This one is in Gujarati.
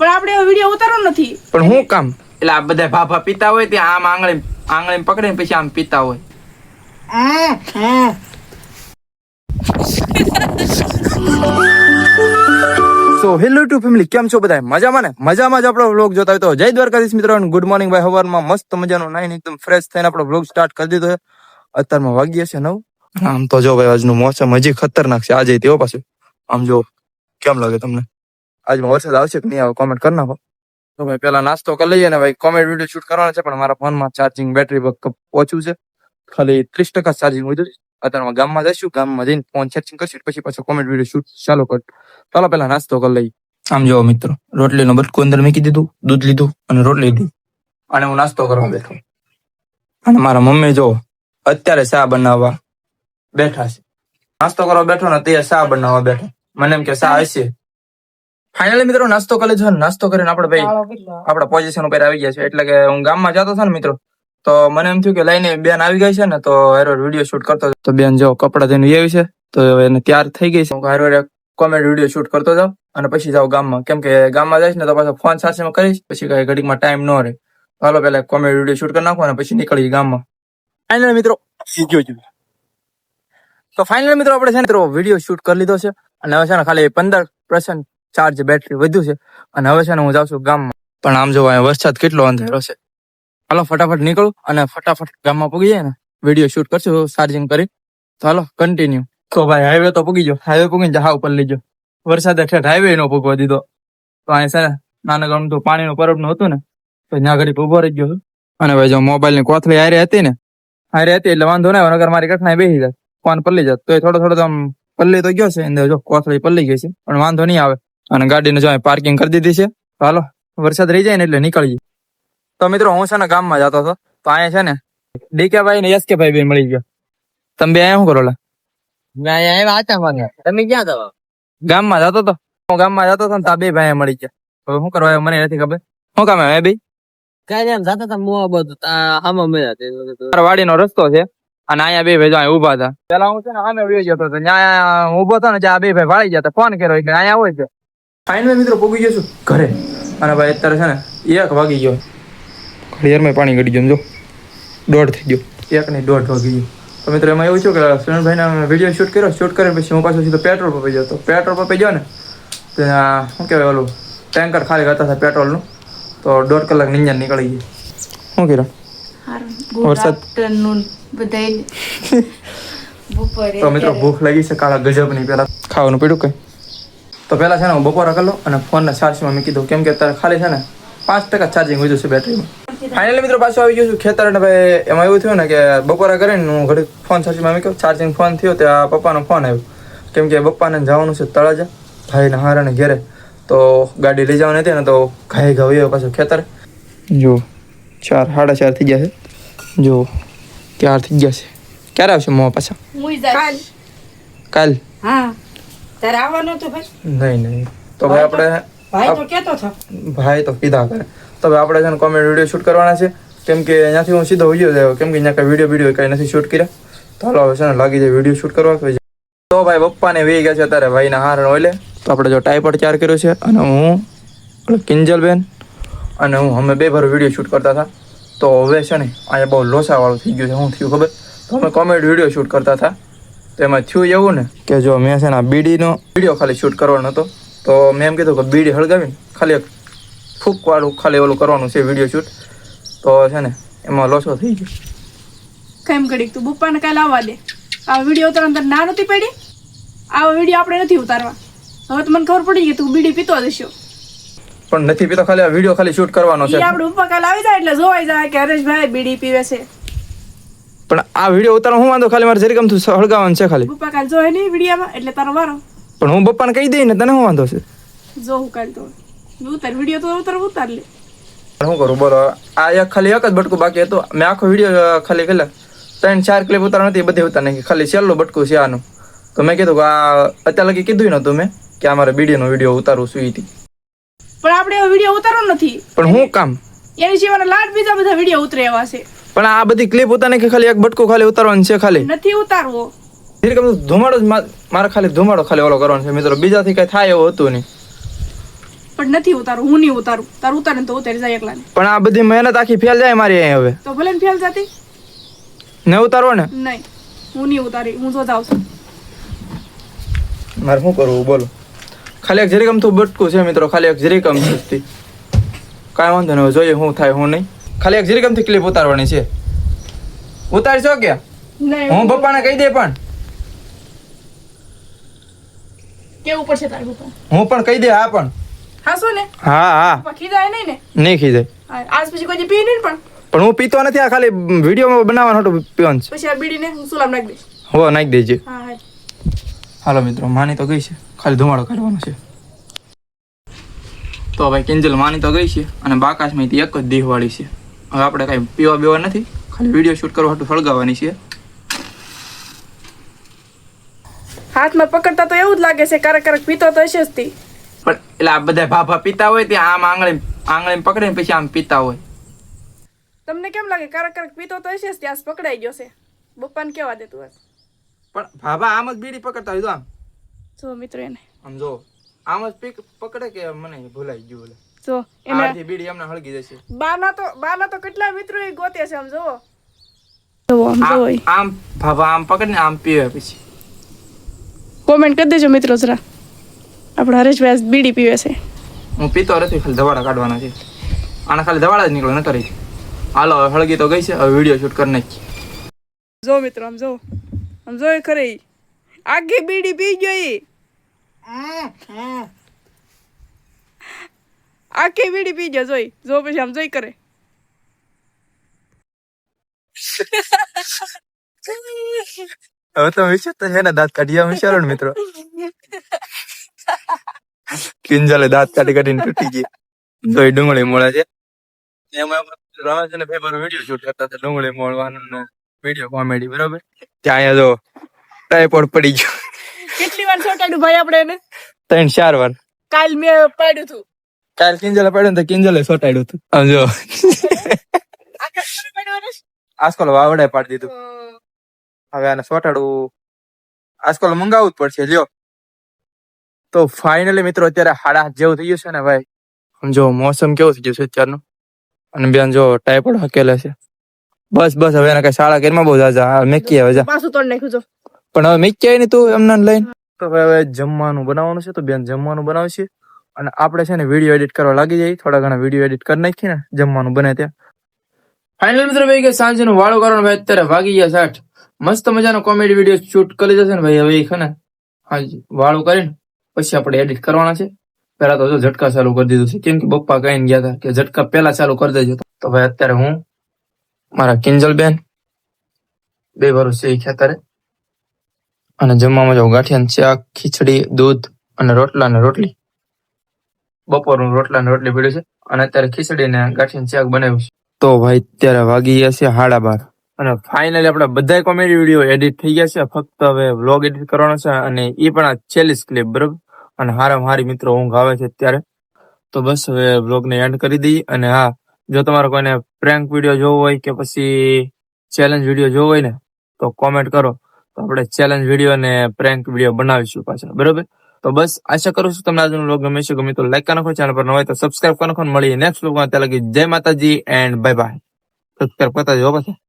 પણ આપણે વીડિયો ઉતારો નથી. પણ હું કામ? એટલે આ બધા ભાભા પીતા હોય ત્યાં આમ આંગળી આંગળી પકડીને પછી આમ પીતા હોય. સો હેલો ટુ ફેમિલી કેમ છો બધા મજામાં ને? મજામાં જ આપણો વ્લોગ જોતા હોય તો જય દ્વારકાધીશ મિત્રો ગુડ મોર્નિંગ ભાઈ. સવારમાં મસ્ત મજાનો નાઈન એકદમ ફ્રેશ થઈને આપણો વ્લોગ સ્ટાર્ટ કરી દીધો છે. અત્યારમાં વાગીએ છે નવ. આમ તો જો ભાઈ આજનું મોસમ હજી ખતરનાક છે. આજે તેવો પાછું. આમ જો કેમ લાગે તમને? આજમાં વરસાદ આવશે કે નહીં આવે કોમેન્ટ કરી નાખો. તો ભાઈ પેલા નાસ્તો કરી લઈએ ને ભાઈ કોમેન્ટ વીડિયો શૂટ કરવાનો છે, પણ મારા ફોનમાં ચાર્જિંગ બેટરી ઓછું છે. ખાલી ત્રીસ ટકા ચાર્જિંગ વધ્યું અત્યારમાં ગામમાં જઈશું, ગામમાં જઈને ફોન ચાર્જિંગ કરશું પછી પાછો કોમેન્ટ વીડિયો શૂટ ચાલુ કર. ચાલો પેલા નાસ્તો કરી લઈએ. આમ જોવો મિત્રો, રોટલીનો બટકું અંદર મૂકી દીધું, દૂધ લીધું અને રોટલી લીધી. અને હું નાસ્તો કરવા બેઠો. અને મારા મમ્મી જો અત્યારે ચા બનાવવા બેઠા છે. નાસ્તો કરવા બેઠો ને તે ચા બનાવવા બેઠો. મને એમ કે ચા હશે. ફાઇનલી મિત્રો નાસ્તો કરે છે. નાસ્તો કરીને આપણે ભાઈ આપણા પોઝિશન ઉપર આવી ગયા છે એટલે કે હું ગામમાં જતો હતો ને મિત્રો તો મને એમ થયું કે લઈને બેન આવી ગઈ છે ને તો હેરો વીડિયો શૂટ કરતો તો બેન જો કપડા જઈને આવી છે તો એને તૈયાર થઈ ગઈ છે. હું હેરો કોમેડી વીડિયો શૂટ કરતો જાઉં અને પછી જાઉં ગામમાં. કેમ કે ગામમાં જઈશ ને તો પાછો ફોન સાથે કરીશ પછી કઈ ઘડીકમાં ટાઈમ ન રહે. હાલો પેલા કોમેડી વીડિયો શૂટ કરી નાખો અને પછી નીકળી ગામમાં. ફાઇનલ મિત્રો તો ફાઇનલ મિત્રો આપણે છે ને મિત્રો વીડિયો શૂટ કરી લીધો છે. અને હવે છે ને ખાલી પંદર પર્સન્ટ ચાર્જ બેટરી વધ્યું છે અને હવે છે ને હું જાઉં છું ગામમાં. પણ આમ જો અહીંયા વરસાદ કેટલો અંધેરો છે. હાલો, ફટાફટ નીકળું અને ફટાફટ ગામમાં પૂગી જાય ને. વીડિયો શૂટ કરશું ચાર્જિંગ કરી. તો હાલો કન્ટિન્યુ તો ભાઈ હાઈવે તો પૂગી ગયો. હાઈવે પૂગીને જહા ઉપર લઈ ગયો વરસાદે ઠેઠ હાઈવે નો પૂગવા દીધો. તો અહીં છે ને નાના ગામ તો પાણીનું પરબનું હતું ને, તો ત્યાં ઘડી ઊભો રહી ગયો. અને ભાઈ, જો મોબાઈલની કોથળી હારે હતી ને, હારે હતી એટલે વાંધો ના વગર મારી કઠણાઈ બેસી જાય. ફોન પલ્લી જાય તો એ થોડો થોડો તો આમ પલ્લી તો ગયો છે જો, કોથળી પલ્લી ગઈ છે. પણ વાંધો નહીં આવે. અને ગાડીને જો પાર્કિંગ કરી દીધી છે. હાલો વરસાદ રહી જાય ને એટલે નીકળી તો મિત્રો હું છે ને ગામમાં જતો હતો. તો અહીંયા છે ને ડીકે ભાઈ ને એસકે ભાઈ બે મળી ગયો. તમે બે અહીંયા શું કરો? તમે ક્યાં છો ગામમાં જતો હતો. હું ગામમાં જતો હતો ને તો બે ભાઈ મળી ગયા. હવે શું કરવા મને નથી ખબર. શું કામ હે નઈ એમ જાતા હતા મોં આમાં મળ્યા તે વખતે. મારા વાડીનો રસ્તો છે. અને અહીંયા બે ભાઈ જો અહીંયા ઊભા હતા. પેલા હું છે ને આમે વયો જતો હતો. ત્યાં ઊભો હતો ને ત્યાં બે ભાઈ વાળી હતા. ફોન કર્યો. એટલે અહીંયા હોય છે ફાઇનલ મિત્રો પૂગી ગયો છું ઘરે. અને ભાઈ અત્યારે છે ને એક વાગી ગયો. ઘડિયાળમાં પાણી ગળી ગયું જો દોઢ થઈ ગયો. એક નહીં દોઢ વાગી ગયો. તો મિત્રો એમાં એવું છે કે સુરેશભાઈને વીડિયો શૂટ કર્યો શૂટ કરીને પછી હું પાછો સીધો પેટ્રોલ પંપે ગયો તો પેટ્રોલ પંપે ગયો ને તો ત્યાં શું કહેવાય ઓલું ટેન્કર ખાલી કરતા હતા પેટ્રોલનું તો દોઢ કલાક નિંજન નીકળી ગઈ. શું કર્યું? વરસાદ. આફ્ટરનૂન બધાય બપોરે તો મિત્રો ભૂખ લાગી છે કાળા ગજબની પેલા ખાવાનું પીડું કઈ તો પહેલાં છે ને હું બપોરા કરી લઉં અને ફોનને ચાર્જમાં મૂકી દઉં. કેમ કે અત્યારે ખાલી છે ને પાંચ ટકા ચાર્જિંગ વધ્યું છે બેટરીમાં ફાઇનલી મિત્રો પાછું આવી ગયું છું ખેતર અને ભાઈ એમાં એવું થયું ને કે બપોરા કરીને હું ઘડી ફોન ચાર્જમાં મૂક્યો. ચાર્જિંગ ફોન થયો ત્યાં પપ્પાનો ફોન આવ્યો. કેમ કે પપ્પાને જવાનું છે તળાજા. ભાઈને હારાને ઘેરે. તો ગાડી લઈ જવાની હતી ને તો ઘાઈ ઘાવ પાછું ખેતર. જો ચાર સાડા ચાર થઈ ગયા છે. જો ચાર થઈ ગયા છે. ક્યારે આવશે મોં પાછા? મુઈ કાલ. હા. તારે આવવાનું હતું ભાઈ? નહીં નહીં. તો ભાઈ આપણે ભાઈ તો કેતો હતો. ભાઈ તો કીધા કરે. તો ભાઈ આપણે છે ને કોમેડી વીડિયો શૂટ કરવાના છે. કેમ કે અહીંયાથી હું સીધો વીડિયો થયો કેમ કે અહીંયા કાંઈ વીડિયો વીડિયો કાંઈ નથી શૂટ કર્યા. તો હાલો હવે છે ને લાગી જાય વીડિયો શૂટ કરવા. તો ભાઈ પપ્પાને વેઈ ગયા છે અત્યારે ભાઈના હાર ઓલે. તો આપણે જો ટાઈપડ ચાર કર્યો છે અને હું કિંજલબેન અને હું અમે બે ભર વીડિયો શૂટ કરતા હતા. તો હવે છે ને અહીંયા બહુ લોસાવાળું થઈ ગયું છે. શું થયું ખબર? તો અમે કોમેડી વીડિયો શૂટ કરતા હતા. તો એમાં થયું એવું ને કે જો મેં છે ને બીડીનો વીડિયો ખાલી શૂટ કરવાનો હતો તો મેં એમ કીધું કે બીડી હળગાવીને ખાલી એક ફૂકવાળું ખાલી ઓલું કરવાનું છે વીડિયો શૂટ. તો છે ને એમાં લોસો થઈ ગયો. કેમ કરી તું બપ્પાને કાલે આવવા દે? આ વીડિયો ઉતારવા અંદર ના નથી પડી. આ વીડિયો આપણે નથી ઉતારવા. હવે તો મને ખબર પડી કે તું બીડી પીતો હશો. પણ નથી પીતો ખાલી આ વીડિયો ખાલી શૂટ કરવાનો છે. આપણે ઉપર કાલે આવી જાય એટલે જોવાઈ જાય કે હરેશભાઈ બીડી પીવે છે. પણ આ વીડિયો ઉતારો હું વાંધો? ખાલી મારે જરીક આમ સળગાવવાનું છે ખાલી. પપ્પા કાલ જોયે નહીં વિડીયામાં એટલે તારો વારો. પણ હું પપ્પાને કહી દઈ ને તને શું વાંધો છે? જો હું કાલ તો ઉતાર વીડિયો તો ઉતાર ઉતાર લે. પણ શું કરું? બોલો આ એક ખાલી એક જ બટકું બાકી હતું. મેં આખો વીડિયો ખાલી પેલા ત્રણ ચાર ક્લિપ ઉતાર નથી બધી ઉતાર નાખી. ખાલી છેલ્લું બટકું છે આનું. તો મેં કીધું કે આ અત્યારે લગી કીધું નતું મેં કે આ મારે બીડીનો વીડિયો ઉતારવું ઈ હતી. પણ આપણે એવો વીડિયો ઉતારવો નથી. પણ હું કામ? એની સિવાય લાડ બીજા બધા વીડિયો ઉતરે એવા છે. પણ આ બધી ક્લિપ ઉતારને કે ખાલી એક બટકું ખાલી ઉતારવાનું છે ખાલી? નથી ઉતારવો. ધીરે કમ ધુમાડો જ મારે ખાલી ધુમાડો ખાલી ઓલો કરવાનો છે મિત્રો. બીજાથી કઈ થાય એવું હતું નહીં. પણ નથી ઉતારું હું નહીં ઉતારું. તારું ઉતારે તો ઉતારી જાય એકલા પણ આ બધી મહેનત આખી ફેલ જાય મારી અહીં હવે. તો ભલે ફેલ જતી. ન ઉતારવો ને? નહીં. હું નહીં ઉતારી. હું જો જાઉં છું. મારે શું કરવું બોલો. ખાલી એક જરીકમ અમથું બટકું છે મિત્રો. ખાલી એક જરીકમ અમથી કાંઈ વાંધો નહીં. જોઈએ શું થાય શું નહીં. ખાલી એક જરીકથી ક્લિપ ઉતારવાની છે. ઉતારશો કે? હું પપ્પાને કહી દે પણ. કેવું પડશે તારે પપ્પા? હું પણ કહી દે હા પણ. હા શું ને? હા હા. ખીજાય નહીં ને? નહીં ખીજાય. આજ પછી કોઈ પી નહીં પણ? પણ હું પીતો નથી આ ખાલી વિડીયોમાં બનાવવાનું હતું પીવાનું છે પછી આ બીડીને હું સુલામ નાખી દઈશ. હો નાખી દેજે. હા હા. હાલો મિત્રો માની તો ગઈ છે. ખાલી ધુમાડો કાઢવાનો છે. તો ભાઈ કેન્જલ માની તો ગઈ છે અને બાકાશમાં એક જ દેહવાળી છે. આપણે કાંઈ પીવા બીવા નથી. ખાલી વીડિયો શૂટ કરવા હાટુ સળગાવવાની છે હાથમાં પકડતા તો એવું જ લાગે છે કારક કારક પીતો તો હશે જ તે. પણ એટલે આ બધા ભાભા પીતા હોય ત્યાં આમ આંગળી આંગળી પકડીને પછી આમ પીતા હોય. તમને કેમ લાગે કારક કારક પીતો તો હશે જ ત્યાં પકડાઈ ગયો છે. બપ્પાને કેવા દેતું હશે પણ ભાભા આમ જ બીડી પકડતા હોય તો આમ. જો મિત્રો એને. આમ જો આમ જ પીક પકડે કે મને ભૂલાઈ ગયું ઓલે? જો એને આથી બીડી એમને હળગી જશે. બાના તો બાના તો કેટલા મિત્રો એ ગોતે છે આમ જોવો જોવો આમ જોવો આમ ભાભા આમ પકડને આમ પીવે પછી. કોમેન્ટ કરી દેજો મિત્રો જરા. આપણા હરેશભાઈ બીડી પીવે છે. હું પીતો નથી ખાલી ધવાડા કાઢવાના છે. આના ખાલી ધવાડા જ નીકળે ન કરી હાલો હળગી તો ગઈ છે હવે વીડિયો શૂટ કરી નાખી જો મિત્રો આમ જો. આમ જો એ ખરે. આખી બીડી પી ગયો ઈ. આખી બીડી પી ગયો જોઈ. જો પછી આમ જોઈ કરે. હવે તમે વિચારતા છે ને દાંત કાઢ્યા વિચારો ને મિત્રો. કિંજલે દાંત કાઢી કાઢીને તૂટી ગઈ તો એ ડુંગળી મળે છે. એમાં રમે છે ને પેપર વીડિયો શૂટ કરતા હતા ડુંગળી મોળવાનો વીડિયો કોમેડી બરોબર? ત્યાં અહીંયા જો ટાઈપોડ પડી ગયો. કેટલી વાર છોટાડ્યું ભાઈ આપણે એને? ત્રણ ચાર વાર. કાલ મેં પાડ્યું હતું કાલ કિંજલે પડ્યો ને તો કિંજલે સોટાડ્યું હતું. આમ જો? આજકાલ વાવડે પાડી દીધું. હવે આને સોટાડવું. આજકાલ મંગાવવું જ પડશે લ્યો. તો ફાઇનલી મિત્રો અત્યારે હાડા જેવું થઈ ગયું છે ને ભાઈ. સમજો મોસમ કેવું થઈ ગયું છે અત્યારનું. અને બેન જો ટાઈપોડ હકેલે છે. બસ બસ હવે એને કઈ શાળા ઘરમાં બહુ જાજા મેકી હવે જા. પાછું તોડ નાખ્યું જો. પણ હવે મેકી ને તું એમને લઈને. તો હવે હવે જમવાનું બનાવવાનું છે તો બેન જમવાનું બનાવશે. અને આપણે છે ને વીડિયો એડિટ કરવા લાગી જઈએ. થોડા ઘણા વીડિયો એડિટ કરી નાખીએ ને, જમવાનું બને ત્યાં. ફાઇનલ મિત્રો ભાઈ કે સાંજનું વાળું કરવાનું ભાઈ અત્યારે વાગી ગયા સાઠ. મસ્ત મજાનો કોમેડી વીડિયો શૂટ કરી દેશે ને ભાઈ હવે છે ને હાજી વાળું કરીને પછી આપણે એડિટ કરવાના છે. પેલા તો જો ઝટકા ચાલુ કરી દીધું છે. કેમ કે પપ્પા કહીને ગયા હતા કે ઝટકા પેલા ચાલુ કરી દેજો. તો ભાઈ અત્યારે હું, મારા કિંજલ બેન, બે વર્ષ છે ખેતરે. અને જમવામાં જાઉં ગાંઠિયા શાક, ખીચડી, દૂધ અને રોટલા ને રોટલી. બપોરનું રોટલા ને રોટલી પીડ્યું છે અને અત્યારે ખીચડી ને ગાંઠિયા શાક બનાવ્યું છે. તો ભાઈ અત્યારે વાગી ગયા છે હાડા બાર અને ફાઇનલી આપણા બધા કોમેડી વીડિયો એડિટ થઈ ગયા છે. ફક્ત હવે વ્લોગ એડિટ કરવાનો છે અને એ પણ આ છેલ્લીસ ક્લિપ બરોબર? અને હારા હારી મિત્રો ઊંઘ આવે છે અત્યારે. તો બસ હવે વ્લોગને એન્ડ કરી દઈએ અને હા જો તમારે કોઈને પ્રેન્ક વીડિયો જોવો હોય કે પછી ચેલેન્જ વીડિયો જોવો હોય ને તો કોમેન્ટ કરો. તો આપણે ચેલેન્જ વીડિયો અને પ્રેન્ક વીડિયો બનાવીશું પાછા બરોબર? તો બસ આશા કરું છું તમને આજનો વ્લોગ ગમે છે ગમે તો લાઈક કરો ચેનલ પર ન હોય તો સબસ્ક્રાઇબ કરો મળીએ નેક્સ્ટ વ્લોગમાં ત્યાં લગી જય માતાજી એન્ડ બાય બાય સબસ્ક્રાઇબ કરતા જો પાછા.